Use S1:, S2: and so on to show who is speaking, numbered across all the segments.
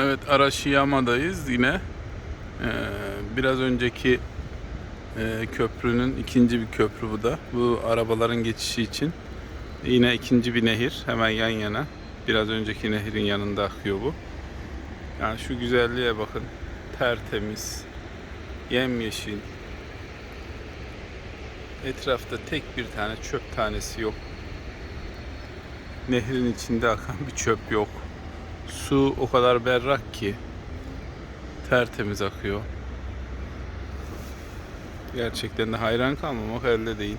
S1: Evet Arashiyama'dayız yine. Ee, biraz önceki e, köprünün ikinci bir köprü bu da. Bu arabaların geçişi için. Yine ikinci bir nehir hemen yan yana. Biraz önceki nehrin yanında akıyor bu. Yani şu güzelliğe bakın. Tertemiz. Yemyeşil. Etrafta tek bir tane çöp tanesi yok. Nehrin içinde akan bir çöp yok. Su o kadar berrak ki tertemiz akıyor. Gerçekten de hayran kalmamak elde değil.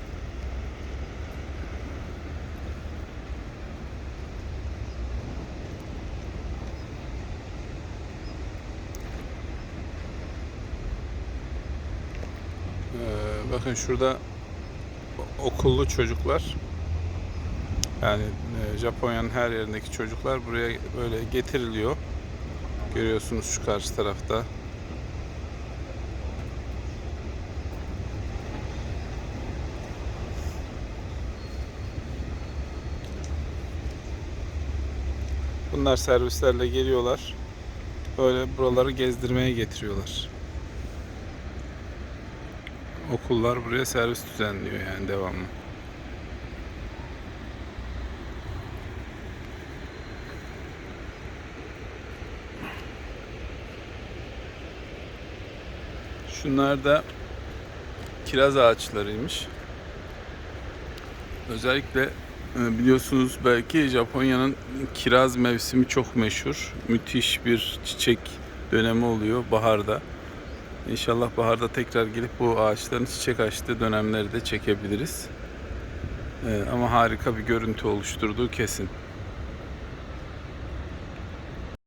S1: Ee, bakın şurada okullu çocuklar yani e, Japonya'nın her yerindeki çocuklar buraya böyle getiriliyor. Görüyorsunuz şu karşı tarafta. Bunlar servislerle geliyorlar. Böyle buraları gezdirmeye getiriyorlar. Okullar buraya servis düzenliyor yani devamlı. Şunlar da kiraz ağaçlarıymış. Özellikle e, biliyorsunuz belki Japonya'nın kiraz mevsimi çok meşhur. Müthiş bir çiçek dönemi oluyor baharda. İnşallah baharda tekrar gelip bu ağaçların çiçek açtığı dönemleri de çekebiliriz. E, Ama harika bir görüntü oluşturduğu kesin.